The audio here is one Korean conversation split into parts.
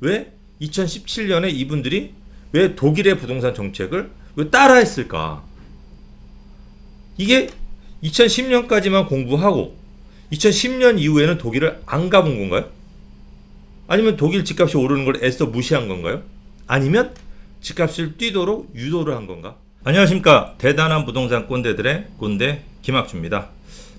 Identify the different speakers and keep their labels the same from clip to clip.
Speaker 1: 왜 2017년에 이분들이 왜 독일의 부동산 정책을 왜 따라했을까? 이게 2010년까지만 공부하고 2010년 이후에는 독일을 안 가본 건가요? 아니면 독일 집값이 오르는 걸 애써 무시한 건가요? 아니면 집값을 뛰도록 유도를 한 건가? 안녕하십니까 대단한 부동산 꼰대들의 꼰대 김학주입니다.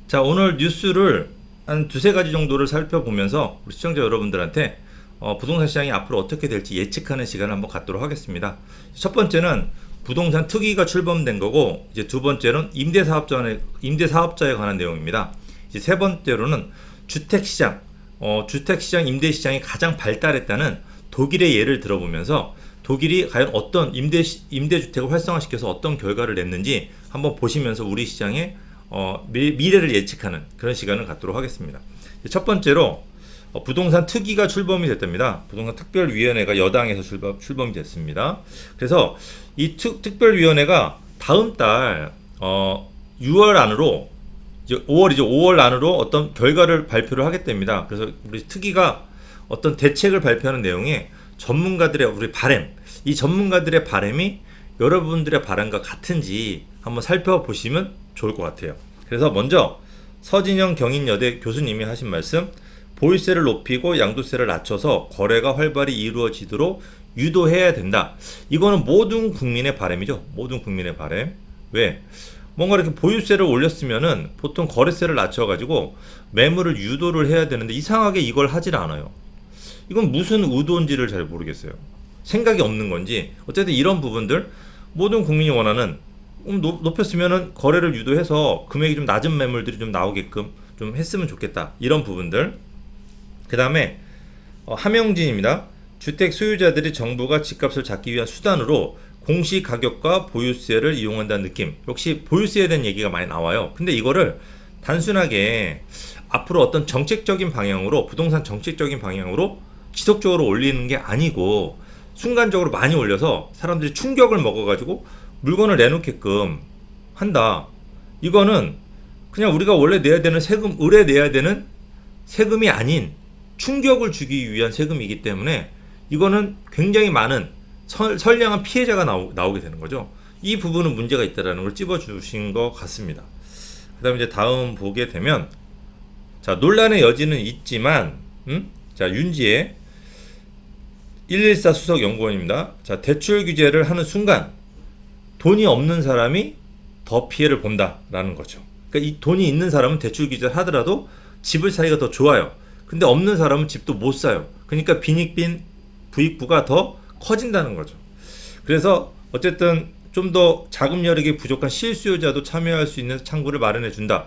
Speaker 1: 자 오늘 뉴스를 한 두세 가지 정도를 살펴보면서 우리 시청자 여러분들한테 어, 부동산 시장이 앞으로 어떻게 될지 예측하는 시간을 한번 갖도록 하겠습니다. 첫 번째는 부동산 특위가 출범된 거고 이제 두 번째는 임대 사업자에 임대 사업자에 관한 내용입니다. 이제 세 번째로는 주택 시장 어, 주택 시장 임대 시장이 가장 발달했다는 독일의 예를 들어보면서 독일이 과연 어떤 임대 시- 임대 주택을 활성화시켜서 어떤 결과를 냈는지 한번 보시면서 우리 시장의 어, 미, 미래를 예측하는 그런 시간을 갖도록 하겠습니다. 첫 번째로 어, 부동산 특위가 출범이 됐답니다. 부동산 특별위원회가 여당에서 출범, 출범이 됐습니다. 그래서 이 특, 특별위원회가 다음 달 어, 6월 안으로 이제 5월이죠. 5월 안으로 어떤 결과를 발표를 하겠답니다. 그래서 우리 특위가 어떤 대책을 발표하는 내용에 전문가들의 우리 바램, 이 전문가들의 바램이 여러분들의 바람과 같은지 한번 살펴보시면 좋을 것 같아요. 그래서 먼저 서진영 경인여대 교수님이 하신 말씀, 보유세를 높이고 양도세를 낮춰서 거래가 활발히 이루어지도록 유도해야 된다. 이거는 모든 국민의 바람이죠. 모든 국민의 바람. 왜? 뭔가 이렇게 보유세를 올렸으면은 보통 거래세를 낮춰가지고 매물을 유도를 해야 되는데 이상하게 이걸 하질 않아요. 이건 무슨 의도인지를 잘 모르겠어요. 생각이 없는 건지 어쨌든 이런 부분들 모든 국민이 원하는 음, 높, 높였으면은 거래를 유도해서 금액이 좀 낮은 매물들이 좀 나오게끔 좀 했으면 좋겠다 이런 부분들 그 다음에 어, 함영진입니다. 주택 소유자들이 정부가 집값을 잡기 위한 수단으로 공시 가격과 보유세를 이용한다는 느낌. 역시 보유세에 대한 얘기가 많이 나와요. 근데 이거를 단순하게 앞으로 어떤 정책적인 방향으로 부동산 정책적인 방향으로 지속적으로 올리는 게 아니고 순간적으로 많이 올려서 사람들이 충격을 먹어가지고 물건을 내놓게끔 한다. 이거는 그냥 우리가 원래 내야 되는 세금, 의뢰 내야 되는 세금이 아닌 충격을 주기 위한 세금이기 때문에 이거는 굉장히 많은 선, 선량한 피해자가 나오, 나오게 되는 거죠. 이 부분은 문제가 있다라는 걸 찝어주신 것 같습니다. 그 다음에 이제 다음 보게 되면 자 논란의 여지는 있지만 음? 자 윤지의 114 수석 연구원입니다. 자 대출 규제를 하는 순간 돈이 없는 사람이 더 피해를 본다라는 거죠. 그러니까 이 돈이 있는 사람은 대출 규제를 하더라도 집을 사기가 더 좋아요. 근데 없는 사람은 집도 못 사요. 그러니까 빈익빈 부익부가 더 커진다는 거죠. 그래서 어쨌든 좀 더 자금 여력이 부족한 실수요자도 참여할 수 있는 창구를 마련해 준다.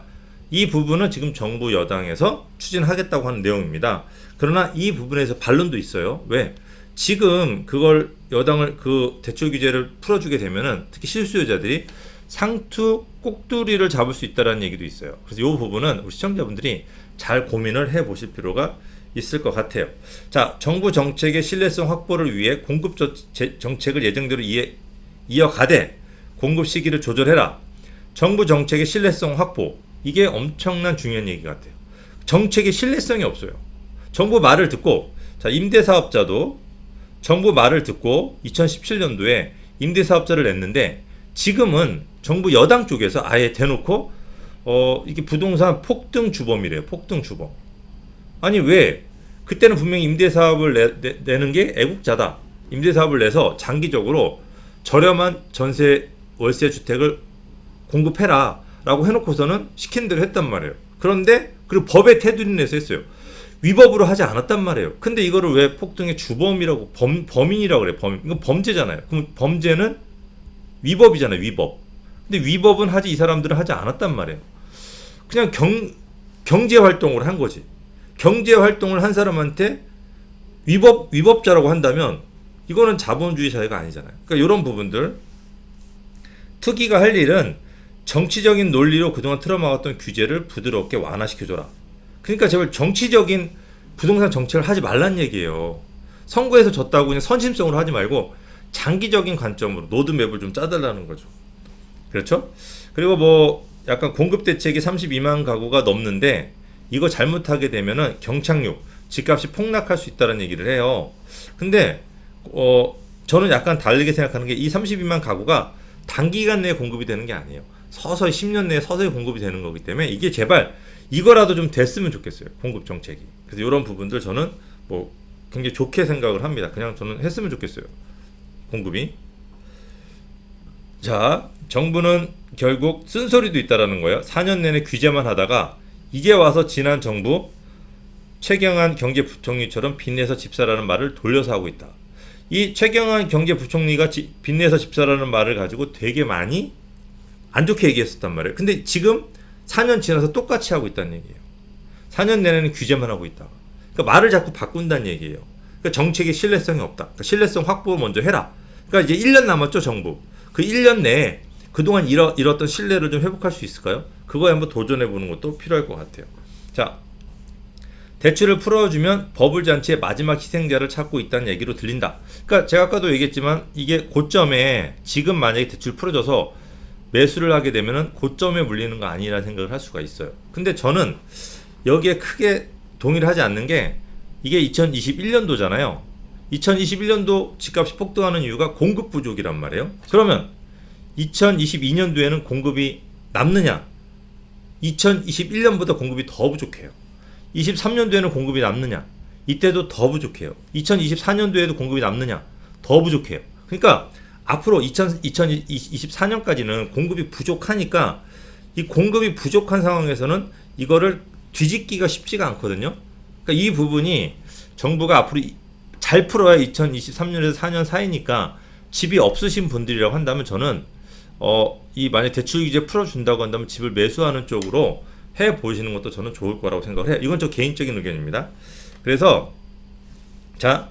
Speaker 1: 이 부분은 지금 정부 여당에서 추진하겠다고 하는 내용입니다. 그러나 이 부분에서 반론도 있어요. 왜? 지금 그걸 여당을 그 대출 규제를 풀어주게 되면은 특히 실수요자들이 상투 꼭두리를 잡을 수 있다라는 얘기도 있어요. 그래서 이 부분은 우리 시청자분들이 잘 고민을 해 보실 필요가 있을 것 같아요. 자, 정부 정책의 신뢰성 확보를 위해 공급 정책을 예정대로 이해, 이어가되 공급 시기를 조절해라. 정부 정책의 신뢰성 확보 이게 엄청난 중요한 얘기 같아요. 정책의 신뢰성이 없어요. 정부 말을 듣고 자 임대 사업자도 정부 말을 듣고 2017년도에 임대 사업자를 냈는데 지금은 정부 여당 쪽에서 아예 대놓고 어 이게 부동산 폭등 주범이래요. 폭등 주범. 아니 왜 그때는 분명히 임대사업을 내, 내, 내 는 게 애국자다. 임대사업을 내서 장기적으로 저렴한 전세 월세 주택을 공급해라 라고 해놓고서는 시킨 대로 했단 말이에요. 그런데 그리고 법에 테두리 내서 했어요. 위법으로 하지 않았단 말이에요. 근데 이거를 왜 폭등의 주범이라고 범, 범인이라고 그래? 범 이건 범죄잖아요. 그럼 범죄는 위법이잖아요. 위법. 근데 위법은 하지 이 사람들은 하지 않았단 말이에요. 그냥 경 경제 활동을 한 거지. 경제 활동을 한 사람한테 위법 위법자라고 한다면 이거는 자본주의 사회가 아니잖아요. 그러니까 이런 부분들 특위가 할 일은 정치적인 논리로 그동안 틀어막았던 규제를 부드럽게 완화시켜줘라. 그러니까 제발 정치적인 부동산 정책을 하지 말란 얘기예요. 선거에서 졌다고 그냥 선심성으로 하지 말고 장기적인 관점으로 로드맵을 좀 짜달라는 거죠. 그렇죠? 그리고 뭐 약간 공급 대책이 32만 가구가 넘는데 이거 잘못하게 되면은 경착륙 집값이 폭락할 수 있다는 얘기를 해요. 근데 어 저는 약간 다르게 생각하는 게 이 32만 가구가 단기간 내에 공급이 되는 게 아니에요. 서서히 10년 내에 서서히 공급이 되는 거기 때문에 이게 제발 이거라도 좀 됐으면 좋겠어요. 공급 정책이. 그래서 이런 부분들 저는 뭐 굉장히 좋게 생각을 합니다. 그냥 저는 했으면 좋겠어요. 공급이. 자, 정부는 결국 쓴소리도 있다라는 거예요. 4년 내내 규제만 하다가 이제 와서 지난 정부 최경환 경제부총리처럼 빚내서 집사라는 말을 돌려서 하고 있다. 이 최경환 경제부총리가 지- 빚내서 집사라는 말을 가지고 되게 많이 안 좋게 얘기했었단 말이에요. 근데 지금 4년 지나서 똑같이 하고 있다는 얘기예요. 4년 내내는 규제만 하고 있다. 그러니까 말을 자꾸 바꾼다는 얘기예요. 그러니까 정책의 신뢰성이 없다. 그러니까 신뢰성 확보 먼저 해라. 그러니까 이제 1년 남았죠, 정부. 그 1년 내에 그동안 잃어, 잃었던 신뢰를 좀 회복할 수 있을까요? 그거에 한번 도전해 보는 것도 필요할 것 같아요. 자, 대출을 풀어주면 버블 잔치의 마지막 희생자를 찾고 있다는 얘기로 들린다. 그러니까 제가 아까도 얘기했지만 이게 고점에 지금 만약에 대출 풀어줘서 매수를 하게 되면은 고점에 물리는 거 아니라 생각을 할 수가 있어요. 근데 저는 여기에 크게 동의를 하지 않는 게 이게 2021년도잖아요. 2021년도 집값이 폭등하는 이유가 공급 부족이란 말이에요. 그러면 2022년도에는 공급이 남느냐? 2021년보다 공급이 더 부족해요. 23년도에는 공급이 남느냐? 이때도 더 부족해요. 2024년도에도 공급이 남느냐? 더 부족해요. 그러니까 앞으로 2000, 2024년까지는 공급이 부족하니까 이 공급이 부족한 상황에서는 이거를 뒤집기가 쉽지가 않거든요. 그러니까 이 부분이 정부가 앞으로 이- 잘 풀어야 2023년에서 4년 사이니까 집이 없으신 분들이라고 한다면 저는 어, 이 만약 대출 규제 풀어준다고 한다면 집을 매수하는 쪽으로 해 보시는 것도 저는 좋을 거라고 생각을 해요. 이건 저 개인적인 의견입니다. 그래서 자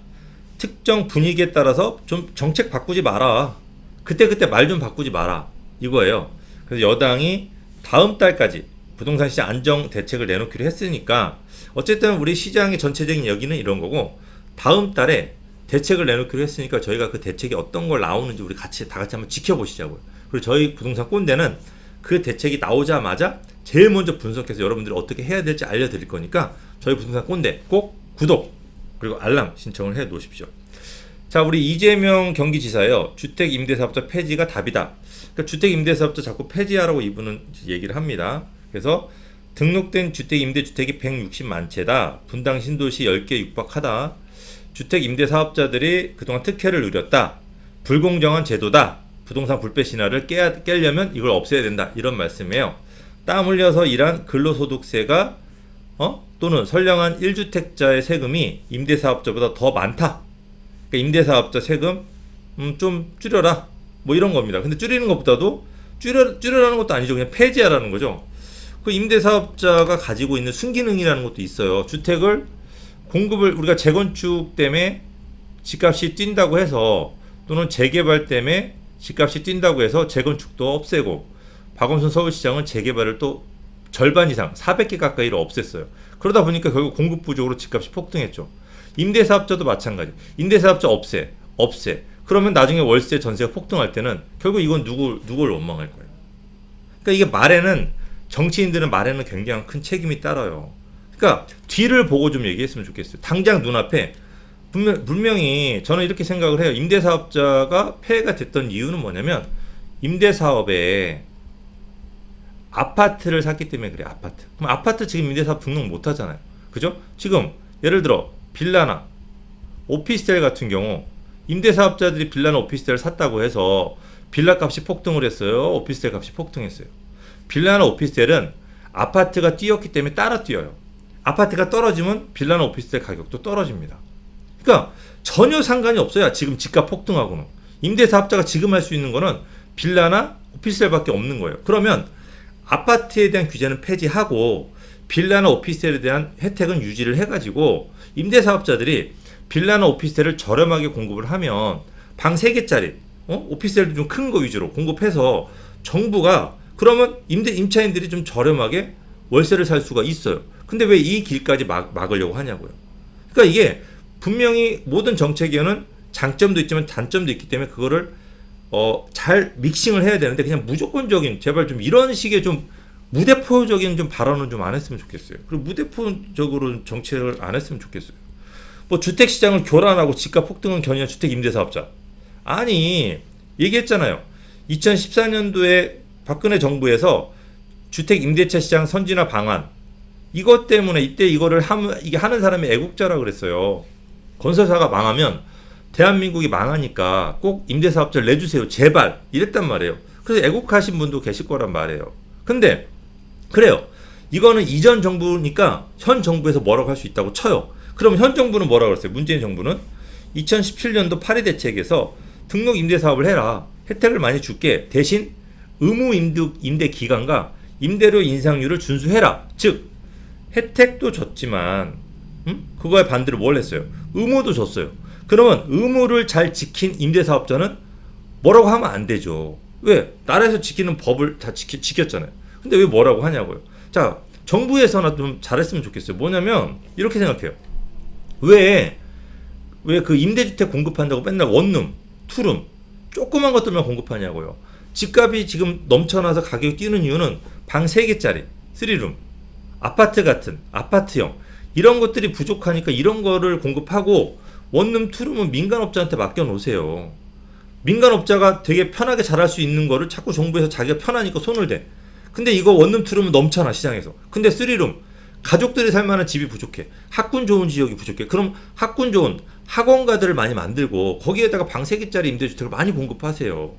Speaker 1: 특정 분위기에 따라서 좀 정책 바꾸지 마라. 그때 그때 말 좀 바꾸지 마라. 이거예요. 그래서 여당이 다음 달까지 부동산 시장 안정 대책을 내놓기로 했으니까 어쨌든 우리 시장의 전체적인 여기는 이런 거고 다음 달에 대책을 내놓기로 했으니까 저희가 그 대책이 어떤 걸 나오는지 우리 같이 다 같이 한번 지켜보시자고요. 그리고 저희 부동산 꼰대는 그 대책이 나오자마자 제일 먼저 분석해서 여러분들이 어떻게 해야 될지 알려드릴 거니까 저희 부동산 꼰대 꼭 구독 그리고 알람 신청을 해 놓으십시오. 자, 우리 이재명 경기지사요. 주택 임대사업자 폐지가 답이다. 그러니까 주택 임대사업자 자꾸 폐지하라고 이분은 얘기를 합니다. 그래서 등록된 주택 임대주택이 160만 채다. 분당 신도시 10개 육박하다. 주택 임대 사업자들이 그동안 특혜를 누렸다. 불공정한 제도다. 부동산 불패 신화를 깨야, 깨려면 이걸 없애야 된다. 이런 말씀이에요. 땀 흘려서 일한 근로소득세가 어? 또는 선량한 1주택자의 세금이 임대사업자보다 더 많다. 그러니까 임대사업자 세금 음, 좀 줄여라. 뭐 이런 겁니다. 근데 줄이는 것보다도 줄여 줄여라는 것도 아니죠. 그냥 폐지하라는 거죠. 그 임대사업자가 가지고 있는 순기능이라는 것도 있어요. 주택을 공급을 우리가 재건축 때문에 집값이 뛴다고 해서 또는 재개발 때문에 집값이 뛴다고 해서 재건축도 없애고 박원순 서울시장은 재개발을 또 절반 이상 400개 가까이를 없앴어요. 그러다 보니까 결국 공급 부족으로 집값이 폭등했죠. 임대사업자도 마찬가지. 임대사업자 없애, 없애. 그러면 나중에 월세 전세가 폭등할 때는 결국 이건 누구 누굴 원망할 거예요. 그러니까 이게 말에는 정치인들은 말에는 굉장히 큰 책임이 따라요. 그러니까 뒤를 보고 좀 얘기했으면 좋겠어요. 당장 눈앞에 분명, 분명히 저는 이렇게 생각을 해요. 임대사업자가 폐해가 됐던 이유는 뭐냐면 임대사업에 아파트를 샀기 때문에 그래 아파트. 그럼 아파트 지금 임대사업 등록 못 하잖아요. 그죠? 지금 예를 들어 빌라나 오피스텔 같은 경우 임대사업자들이 빌라나 오피스텔을 샀다고 해서 빌라 값이 폭등을 했어요. 오피스텔 값이 폭등했어요. 빌라나 오피스텔은 아파트가 뛰었기 때문에 따라 뛰어요. 아파트가 떨어지면 빌라나 오피스텔 가격도 떨어집니다. 그러니까 전혀 상관이 없어요. 지금 집값 폭등하고는. 임대사업자가 지금 할 수 있는 거는 빌라나 오피스텔밖에 없는 거예요. 그러면 아파트에 대한 규제는 폐지하고 빌라나 오피스텔에 대한 혜택은 유지를 해가지고 임대사업자들이 빌라나 오피스텔을 저렴하게 공급을 하면 방 3개짜리 어? 오피스텔도 좀 큰 거 위주로 공급해서 정부가 그러면 임대 임차인들이 좀 저렴하게 월세를 살 수가 있어요. 근데 왜 이 길까지 막, 막으려고 하냐고요. 그러니까 이게 분명히 모든 정책에는 장점도 있지만 단점도 있기 때문에 그거를 어, 잘 믹싱을 해야 되는데 그냥 무조건적인 제발 좀 이런 식의 좀 무대포적인 좀 발언은 좀 안 했으면 좋겠어요. 그리고 무대포적으로 정책을 안 했으면 좋겠어요. 뭐 주택 시장을 교란하고 집값 폭등은 견인한 주택 임대 사업자. 아니 얘기했잖아요. 2014년도에 박근혜 정부에서 주택 임대차 시장 선진화 방안 이것 때문에 이때 이거를 함 이게 하는 사람이 애국자라 그랬어요. 건설사가 망하면 대한민국이 망하니까 꼭 임대 사업자를 내주세요. 제발 이랬단 말이에요. 그래서 애국하신 분도 계실 거란 말이에요. 근데 그래요. 이거는 이전 정부니까 현 정부에서 뭐라고 할 수 있다고 쳐요. 그럼 현 정부는 뭐라고 그랬어요? 문재인 정부는 2017년도 파리 대책에서 등록 임대 사업을 해라. 혜택을 많이 줄게. 대신 의무 임대, 임대 기간과 임대료 인상률을 준수해라. 즉 혜택도 줬지만 음? 그거에 반대로 뭘 했어요? 의무도 줬어요. 그러면 의무를 잘 지킨 임대 사업자는 뭐라고 하면 안 되죠. 왜? 나라에서 지키는 법을 다 지키, 지켰잖아요. 근데 왜 뭐라고 하냐고요. 자, 정부에서나 좀 잘했으면 좋겠어요. 뭐냐면 이렇게 생각해요. 왜 왜 그 임대주택 공급한다고 맨날 원룸, 투룸 조그만 것들만 공급하냐고요. 집값이 지금 넘쳐나서 가격이 뛰는 이유는 방 3개짜리, 3룸, 아파트 같은 아파트형 이런 것들이 부족하니까 이런 거를 공급하고 원룸, 투룸은 민간업자한테 맡겨 놓으세요. 민간업자가 되게 편하게 잘할 수 있는 거를 자꾸 정부에서 자기가 편하니까 손을 대. 근데 이거 원룸, 투룸은 넘쳐나 시장에서. 근데 3룸 가족들이 살 만한 집이 부족해. 학군 좋은 지역이 부족해. 그럼 학군 좋은 학원가들을 많이 만들고 거기에다가 방 3개짜리 임대주택을 많이 공급하세요.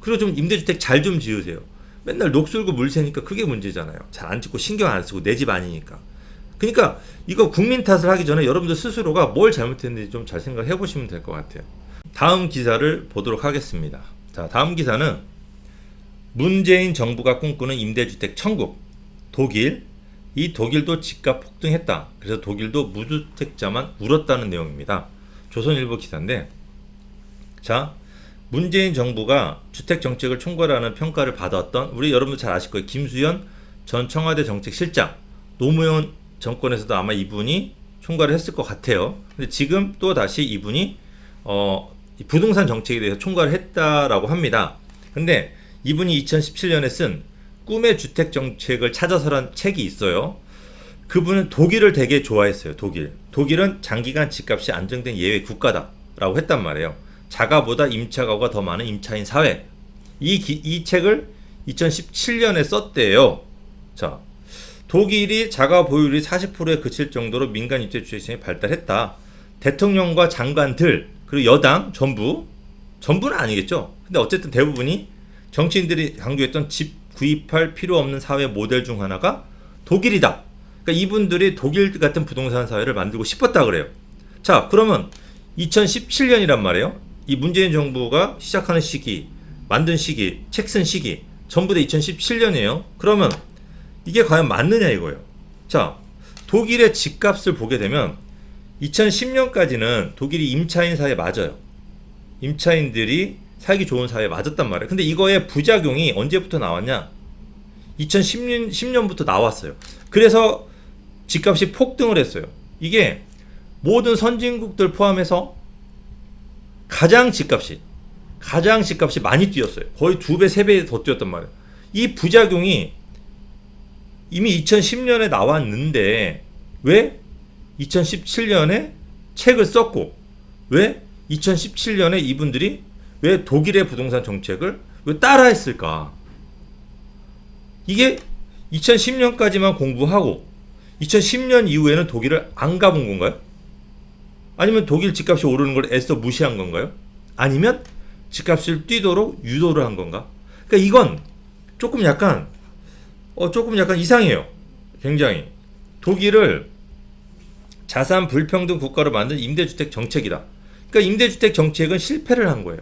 Speaker 1: 그리고 좀 임대주택 잘 좀 지으세요. 맨날 녹슬고 물 새니까 그게 문제잖아요. 잘안 짓고 신경 안 쓰고 내 집 아니니까. 그러니까 이거 국민 탓을 하기 전에 여러분들 스스로가 뭘 잘못했는지 좀 잘 생각해 보시면 될 것 같아요. 다음 기사를 보도록 하겠습니다. 자, 다음 기사는 문재인 정부가 꿈꾸는 임대주택 천국 독일 이 독일도 집값 폭등했다. 그래서 독일도 무주택자만 울었다는 내용입니다. 조선일보 기사인데 자 문재인 정부가 주택 정책을 총괄하는 평가를 받았던 우리 여러분들 잘 아실 거예요. 김수현 전 청와대 정책실장 노무현 정권에서도 아마 이분이 총괄을 했을 것 같아요. 근데 지금 또 다시 이분이 어, 이 부동산 정책에 대해서 총괄을 했다라고 합니다. 근데 이분이 2017년에 쓴 꿈의 주택 정책을 찾아서란 책이 있어요. 그분은 독일을 되게 좋아했어요. 독일. 독일은 장기간 집값이 안정된 예외 국가다라고 했단 말이에요. 자가보다 임차 가구가 더 많은 임차인 사회. 이, 기- 이 책을 2017년에 썼대요. 자, 독일이 자가 보유율이 40%에 그칠 정도로 민간 입주 주택 시장이 발달했다. 대통령과 장관들 그리고 여당 전부 전부는 아니겠죠. 근데 어쨌든 대부분이 정치인들이 강조했던 집 구입할 필요 없는 사회 모델 중 하나가 독일이다. 그러니까 이분들이 독일 같은 부동산 사회를 만들고 싶었다 그래요. 자, 그러면 2017년이란 말이에요. 이 문재인 정부가 시작하는 시기, 만든 시기, 책 쓴 시기 전부 다 2017년이에요. 그러면 이게 과연 맞느냐 이거예요. 자, 독일의 집값을 보게 되면 2010년까지는 독일이 임차인 사회 맞아요. 임차인들이 살기 좋은 사회 맞았단 말이에요. 근데 이거의 부작용이 언제부터 나왔냐? 2010년 10년부터 나왔어요. 그래서 집값이 폭등을 했어요. 이게 모든 선진국들 포함해서 가장 집값이 가장 집값이 많이 뛰었어요. 거의 두 배, 세 배 더 뛰었단 말이에요. 이 부작용이 이미 2010년에 나왔는데 왜 2017년에 책을 썼고 왜 2017년에 이분들이 왜 독일의 부동산 정책을 왜 따라했을까? 이게 2010년까지만 공부하고 2010년 이후에는 독일을 안 가본 건가요? 아니면 독일 집값이 오르는 걸 애써 무시한 건가요? 아니면 집값을 뛰도록 유도를 한 건가? 그러니까 이건 조금 약간 어 조금 약간 이상해요. 굉장히 독일을 자산 불평등 국가로 만든 임대주택 정책이다. 그러니까 임대주택 정책은 실패를 한 거예요.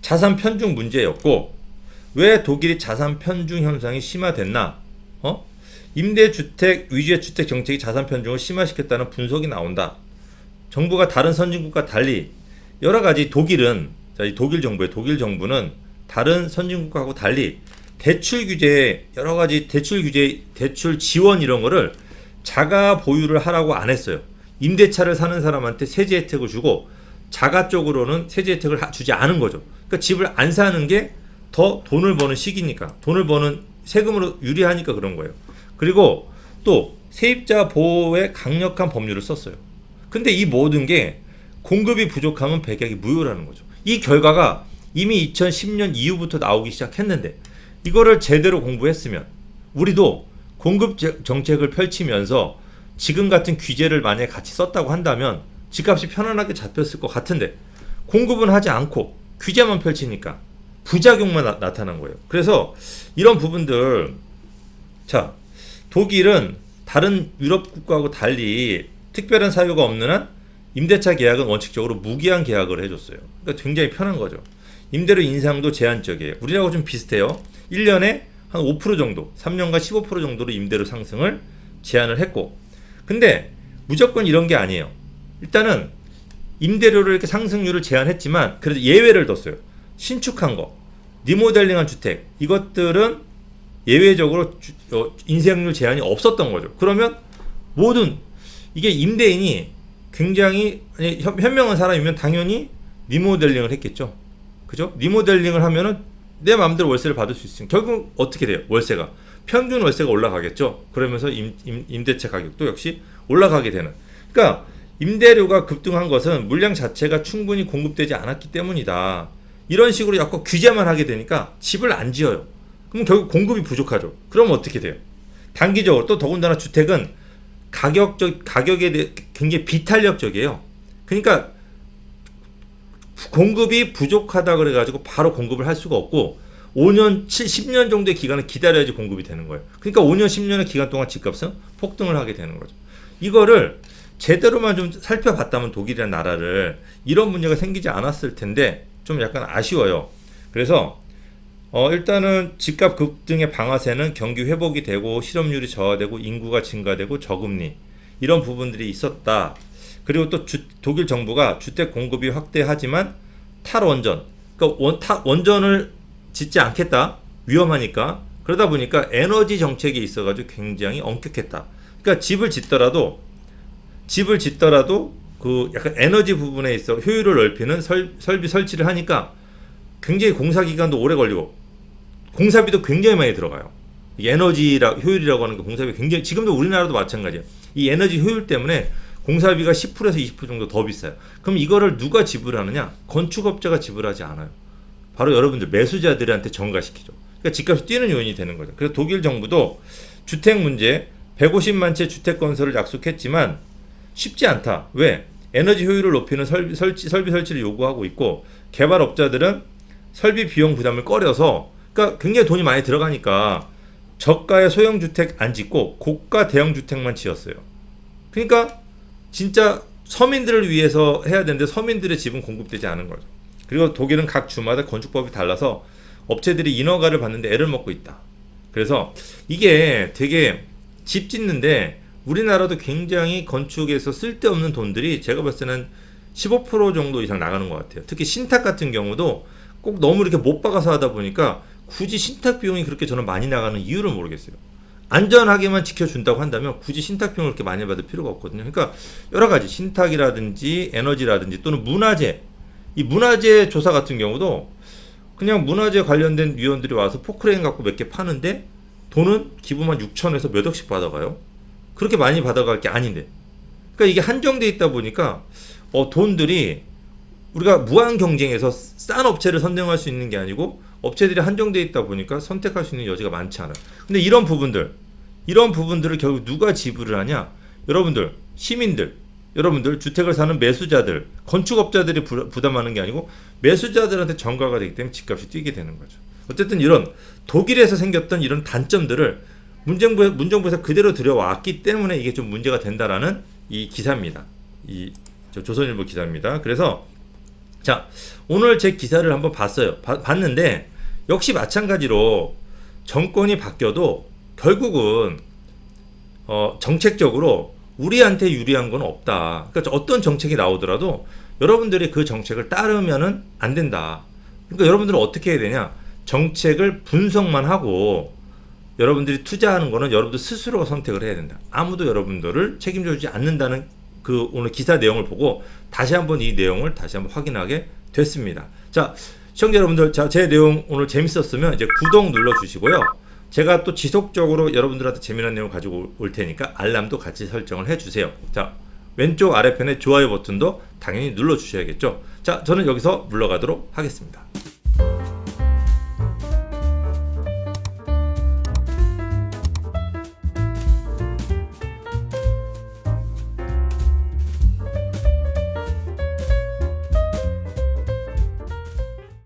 Speaker 1: 자산 편중 문제였고 왜 독일이 자산 편중 현상이 심화됐나? 어? 임대주택 위주의 주택 정책이 자산 편중을 심화시켰다는 분석이 나온다. 정부가 다른 선진국과 달리 여러 가지 독일은 자, 이 독일 정부의 독일 정부는 다른 선진국하고 달리 대출 규제 여러 가지 대출 규제 대출 지원 이런 거를 자가 보유를 하라고 안 했어요. 임대차를 사는 사람한테 세제 혜택을 주고 자가 쪽으로는 세제 혜택을 하- 주지 않은 거죠. 그러니까 집을 안 사는 게 더 돈을 버는 시기니까 돈을 버는 세금으로 유리하니까 그런 거예요. 그리고 또 세입자 보호에 강력한 법률을 썼어요. 근데 이 모든 게 공급이 부족하면 백약이 무효라는 거죠. 이 결과가 이미 2010년 이후부터 나오기 시작했는데 이거를 제대로 공부했으면 우리도 공급 제- 정책을 펼치면서 지금 같은 규제를 만약에 같이 썼다고 한다면 집값이 편안하게 잡혔을 것 같은데 공급은 하지 않고 규제만 펼치니까 부작용만 나, 타난 거예요. 그래서 이런 부분들 자 독일은 다른 유럽 국가하고 달리 특별한 사유가 없는 한 임대차 계약은 원칙적으로 무기한 계약을 해줬어요. 그러니까 굉장히 편한 거죠. 임대료 인상도 제한적이에요. 우리하고 좀 비슷해요. 1년에 한 5% 정도, 3년간 15% 정도로 임대료 상승을 제한을 했고, 근데 무조건 이런 게 아니에요. 일단은 임대료를 이렇게 상승률을 제한했지만 그래도 예외를 뒀어요. 신축한 거, 리모델링한 주택 이것들은 예외적으로 주- 어, 인생률 제한이 없었던 거죠. 그러면 모든 이게 임대인이 굉장히 아니, 현- 현명한 사람이면 당연히 리모델링을 했겠죠. 그죠? 리모델링을 하면은 내 마음대로 월세를 받을 수 있으면 결국 어떻게 돼요? 월세가 평균 월세가 올라가겠죠. 그러면서 임, 임, 임대차 가격도 역시 올라가게 되는. 그러니까 임대료가 급등한 것은 물량 자체가 충분히 공급되지 않았기 때문이다. 이런 식으로 자꾸 규제만 하게 되니까 집을 안 지어요. 그럼 결국 공급이 부족하죠. 그럼 어떻게 돼요? 단기적으로 또 더군다나 주택은 가격적 가격에 대해 굉장히 비탄력적이에요. 그러니까 공급이 부족하다 그래 가지고 바로 공급을 할 수가 없고 5년, 7, 10년 정도의 기간을 기다려야지 공급이 되는 거예요. 그러니까 5년, 10년의 기간 동안 집값은 폭등을 하게 되는 거죠. 이거를 제대로만 좀 살펴봤다면 독일이라는 나라를 이런 문제가 생기지 않았을 텐데 좀 약간 아쉬워요. 그래서 어, 일단은 집값 급등의 방아쇠는 경기 회복이 되고 실업률이 저하되고 인구가 증가되고 저금리 이런 부분들이 있었다. 그리고 또 주- 독일 정부가 주택 공급이 확대하지만 탈원전, 그러니까 원, 탈, 원전을 짓지 않겠다. 위험하니까. 그러다 보니까 에너지 정책이 있어가지고 굉장히 엄격했다. 그러니까 집을 짓더라도 집을 짓더라도 그 약간 에너지 부분에 있어 효율을 넓히는 설, 설비 설치를 하니까 굉장히 공사 기간도 오래 걸리고 공사비도 굉장히 많이 들어가요. 이 에너지라 효율이라고 하는 게 공사비 굉장히 지금도 우리나라도 마찬가지예요. 이 에너지 효율 때문에 공사비가 10%에서 20% 정도 더 비싸요. 그럼 이거를 누가 지불하느냐? 건축업자가 지불하지 않아요. 바로 여러분들 매수자들한테 전가시키죠. 그러니까 집값이 뛰는 요인이 되는 거죠. 그래서 독일 정부도 주택 문제 150만 채 주택 건설을 약속했지만 쉽지 않다. 왜? 에너지 효율을 높이는 설비, 설치, 설비 설치를 요구하고 있고 개발업자들은 설비 비용 부담을 꺼려서 그러니까 굉장히 돈이 많이 들어가니까 저가의 소형 주택 안 짓고 고가 대형 주택만 지었어요. 그러니까 진짜 서민들을 위해서 해야 되는데 서민들의 집은 공급되지 않은 거죠. 그리고 독일은 각 주마다 건축법이 달라서 업체들이 인허가를 받는데 애를 먹고 있다. 그래서 이게 되게 집 짓는데 우리나라도 굉장히 건축에서 쓸데없는 돈들이 제가 봤을 때는 15% 정도 이상 나가는 것 같아요. 특히 신탁 같은 경우도 꼭 너무 이렇게 못 박아서 하다 보니까 굳이 신탁 비용이 그렇게 저는 많이 나가는 이유를 모르겠어요. 안전하게만 지켜준다고 한다면 굳이 신탁 비용을 그렇게 많이 받을 필요가 없거든요. 그러니까 여러 가지 신탁이라든지 에너지라든지 또는 문화재 이 문화재 조사 같은 경우도 그냥 문화재 관련된 위원들이 와서 포크레인 갖고 몇 개 파는데 돈은 기부만 6천에서 몇 억씩 받아가요. 그렇게 많이 받아갈 게 아닌데. 그러니까 이게 한정돼 있다 보니까 어, 돈들이 우리가 무한 경쟁에서 싼 업체를 선정할 수 있는 게 아니고 업체들이 한정돼 있다 보니까 선택할 수 있는 여지가 많지 않아요. 근데 이런 부분들, 이런 부분들을 결국 누가 지불을 하냐? 여러분들, 시민들, 여러분들 주택을 사는 매수자들, 건축업자들이 부, 부담하는 게 아니고 매수자들한테 전가가 되기 때문에 집값이 뛰게 되는 거죠. 어쨌든 이런 독일에서 생겼던 이런 단점들을 문정부 문정부에서 그대로 들여왔기 때문에 이게 좀 문제가 된다라는 이 기사입니다. 이저 조선일보 기사입니다. 그래서 자 오늘 제 기사를 한번 봤어요. 바- 봤는데 역시 마찬가지로 정권이 바뀌어도 결국은 어, 정책적으로 우리한테 유리한 건 없다. 그러니까 어떤 정책이 나오더라도 여러분들이 그 정책을 따르면은 안 된다. 그러니까 여러분들은 어떻게 해야 되냐? 정책을 분석만 하고 여러분들이 투자하는 거는 여러분들 스스로가 선택을 해야 된다. 아무도 여러분들을 책임져 주지 않는다는 그 오늘 기사 내용을 보고 다시 한번 이 내용을 다시 한번 확인하게 됐습니다. 자, 시청자 여러분들, 자, 제 내용 오늘 재밌었으면 이제 구독 눌러 주시고요. 제가 또 지속적으로 여러분들한테 재미난 내용 가지고 올 테니까 알람도 같이 설정을 해주세요. 자, 왼쪽 아래편에 좋아요 버튼도 당연히 눌러주셔야겠죠. 자, 저는 여기서 물러가도록 하겠습니다.